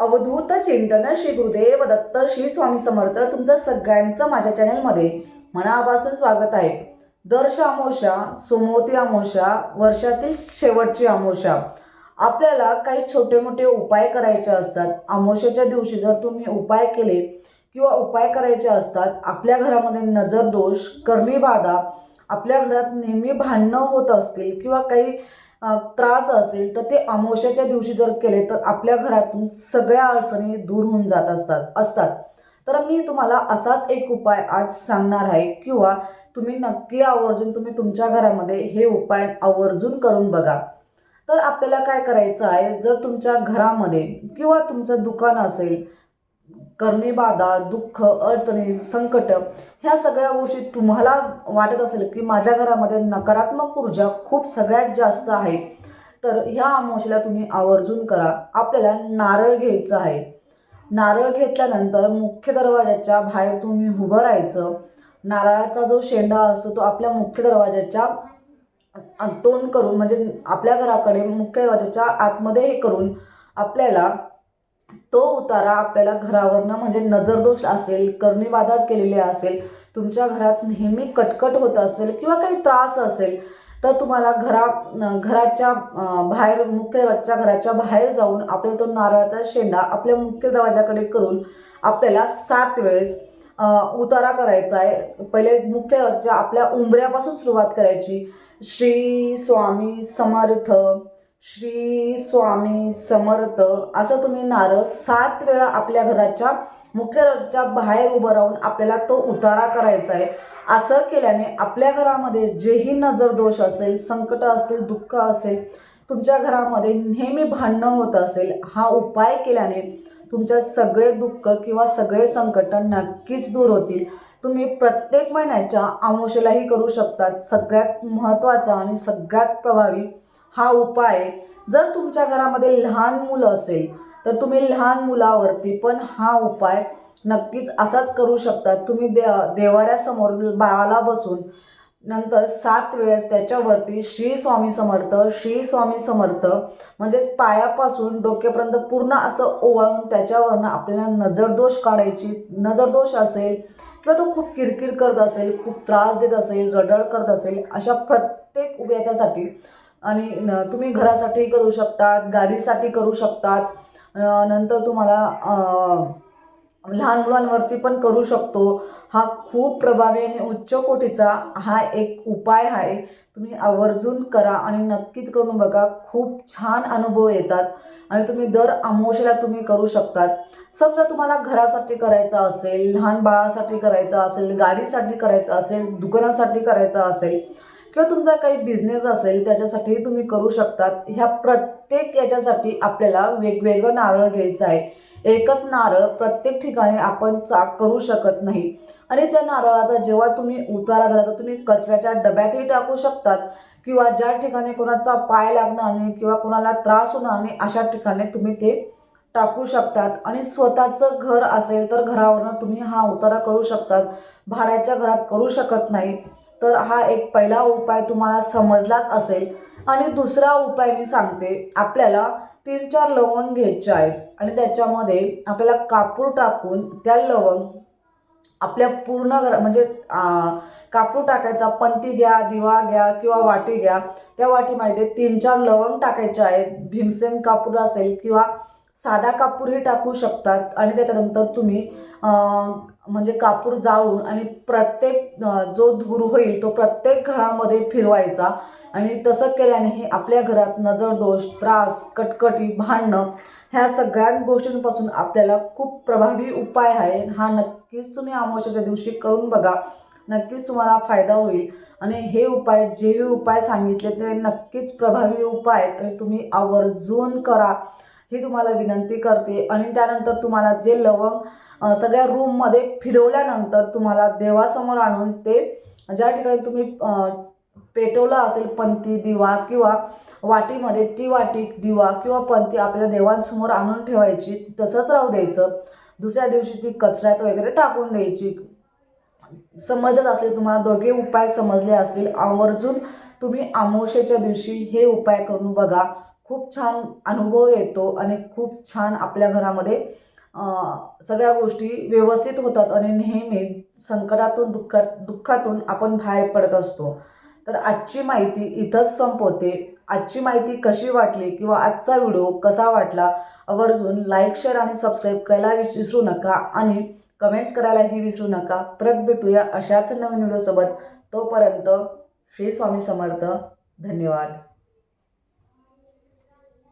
अवधूत चिंतन श्री गुरुदेव दत्त श्री स्वामी समर्थ तुमचं सगळ्यांचं माझ्या चॅनलमध्ये मनापासून स्वागत आहे. दर्श अमोशा सुमोती अमोशा वर्षातील शेवटची अमावस्या आपल्याला काही छोटे मोठे उपाय करायचे असतात. अमोशाच्या दिवशी जर तुम्ही उपाय केले किंवा उपाय करायचे असतात आपल्या घरामध्ये नजर दोष कर्मीबाधा बाधा आपल्या घरात नेहमी भांडणं होत असतील किंवा काही त्रास असेल तर ते अमावस्याच्या दिवशी जर केले तर आपल्या घरातून सगळ्या अडचणी दूर होऊन जात असतात असतात. तर मी तुम्हाला असाच एक उपाय आज सांगणार आहे किंवा तुम्ही नक्की आवर्जून तुम्ही तुमच्या घरामध्ये हे उपाय आवर्जून करून बघा. तर आपल्याला काय करायचं आहे? जर तुमच्या घरामध्ये किंवा तुमचं दुकान असेल करणे बाधा दुःख अडचणी संकट ह्या सगळ्या गोष्टी तुम्हाला वाटत असेल की माझ्या घरामध्ये नकारात्मक ऊर्जा खूप सगळ्यात जास्त आहे तर ह्या अमावस्याला तुम्ही आवर्जून करा. आपल्याला नारळ घ्यायचं आहे. नारळ घेतल्यानंतर मुख्य दरवाजाच्या बाहेर तुम्ही उभं राहायचं. नारळाचा जो शेंडा असतो तो आपल्या मुख्य दरवाजाच्या तोंड करून म्हणजे आपल्या घराकडे मुख्य दरवाजाच्या आतमध्ये हे करून आपल्याला तो उतारा आपल्याला घरावरनं म्हणजे नजरदोष असेल करणीबाधा केलेली असेल तुमच्या घरात नेहमी कटकट होत असेल किंवा काही त्रास असेल तर तुम्हाला घरा घराच्या बाहेर मुख्य दरवाजाच्या घराच्या बाहेर जाऊन आपल्याला तो नारळाचा शेंडा आपल्या मुख्य दरवाजाकडे करून आपल्याला सात वेळेस उतारा करायचा आहे. पहिले मुख्य दरवाजाच्या आपल्या उंबऱ्यापासून सुरुवात करायची. श्री स्वामी समर्थ श्री स्वामी समर्थ. असं तुम्ही नारळ सात वेळा आपल्या घराच्या मुख्य रस्त्याच्या बाहेर उभं राहून आपल्याला तो उतारा करायचा आहे. असं केल्याने आपल्या घरामध्ये जेही नजर दोष असेल संकट असतील दुःख असेल तुमच्या घरामध्ये नेहमी भांडणं होत असेल हा उपाय केल्याने तुमच्या सगळे दुःख किंवा सगळे संकट नक्कीच दूर होतील. तुम्ही प्रत्येक महिन्याच्या आमोशेलाही करू शकतात. सगळ्यात महत्त्वाचा आणि सगळ्यात प्रभावी हा उपाय जर तुमच्या घरामध्ये लहान मुलं असेल तर तुम्ही लहान मुलावरती पण हा उपाय नक्कीच असाच करू शकता. तुम्ही दे देवाऱ्यासमोर बाळाला बसून नंतर सात वेळेस त्याच्यावरती श्री स्वामी समर्थ श्री स्वामी समर्थ म्हणजेच पायापासून डोक्यापर्यंत पूर्ण असं ओवाळून त्याच्यावरनं आपल्याला नजरदोष काढायची नजरदोष असेल किंवा तो खूप किरकिर करत असेल खूप त्रास देत असेल रडड करत असेल अशा प्रत्येक याच्यासाठी आणि न तुम्ही घरासाठी करू शकतात गाडीसाठी करू शकतात. नंतर तुम्हाला लहान मुलांवरती पण करू शकतो. हा खूप प्रभावी आणि उच्च कोटीचा हा एक उपाय आहे. तुम्ही आवर्जून करा आणि नक्कीच करून बघा. खूप छान अनुभव येतात. आणि तुम्ही दर आमोशेला तुम्ही करू शकतात. समजा तुम्हाला घरासाठी करायचा असेल लहान बाळासाठी करायचं असेल गाडीसाठी करायचं असेल दुकानासाठी करायचं असेल किंवा तुमचा काही बिझनेस असेल त्याच्यासाठीही तुम्ही करू शकतात. ह्या प्रत्येक याच्यासाठी आपल्याला वेगवेगळं नारळ घ्यायचं आहे. एकच नारळ प्रत्येक ठिकाणी आपण चाक करू शकत नाही. आणि त्या नारळाचा जेव्हा तुम्ही उतारा झाला तर तुम्ही कचऱ्याच्या डब्यातही टाकू शकतात. किंवा ज्या ठिकाणी कोणाचा पाय लागणार नाही किंवा कोणाला त्रास होणार नाही अशा ठिकाणी तुम्ही ते टाकू शकतात. आणि स्वतःचं घर असेल तर घरावरनं तुम्ही हा उतारा करू शकतात. भाड्याच्या घरात करू शकत नाही. तर हा एक पहिला उपाय तुम्हाला समजलाच असेल. आणि दुसरा उपाय मी सांगते आपल्याला तीन चार लवंग घ्यायचे आहेत. आणि त्याच्यामध्ये आपल्याला कापूर टाकून त्या लवंग आपल्या पूर्ण घर म्हणजे कापूर टाकायचा पंती घ्या दिवा घ्या किंवा वाटी घ्या. त्या वाटीमध्ये तीन चार लवंग टाकायचे आहेत. भीमसेन कापूर असेल किंवा साधा कापूरही टाकू शकतात आणि त्याच्यानंतर तुम्ही म्हणजे कापूर जाळून आणि प्रत्येक जो धूर होईल तो प्रत्येक घरामध्ये फिरवायचा आणि तसं केल्यानेही आपल्या घरात नजरदोष त्रास कटकटी भांडणं ह्या सगळ्या गोष्टींपासून आपल्याला खूप प्रभावी उपाय आहे. हा नक्कीच तुम्ही अमावस्याच्या दिवशी करून बघा. नक्कीच तुम्हाला फायदा होईल. आणि हे उपाय जे उपाय सांगितले ते नक्कीच प्रभावी उपाय आहेत. आणि तुम्ही आवर्जून करा. ही तुम्हाला विनंती करते. आणि त्यानंतर तुम्हाला जे लवंग सगळ्या रूममध्ये फिरवल्यानंतर तुम्हाला देवासमोर आणून ते ज्या ठिकाणी तुम्ही पेटवलं असेल पंथी दिवा किंवा वाटीमध्ये ती वाटी दिवा किंवा पंथी आपल्या देवांसमोर आणून ठेवायची ती तसंच राहू द्यायचं. दुसऱ्या दिवशी ती कचऱ्यात वगैरे टाकून द्यायची. समजत असले तुम्हाला दोघे उपाय समजले असतील. आवर्जून तुम्ही आमोशेच्या दिवशी हे उपाय करून बघा. खूप छान अनुभव येतो आणि खूप छान आपल्या घरामध्ये सगळ्या गोष्टी व्यवस्थित होतात आणि नेहमी संकटातून दुःखात दुःखातून आपण बाहेर पडत असतो. तर आजची माहिती इथंच संपवते. आजची माहिती कशी वाटली किंवा आजचा व्हिडिओ कसा वाटला आवर्जून लाईक शेअर आणि सबस्क्राईब करायला विस- विसरू नका आणि कमेंट्स करायलाही विसरू नका. परत भेटूया अशाच नवीन व्हिडिओसोबत. तोपर्यंत श्री स्वामी समर्थ. धन्यवाद.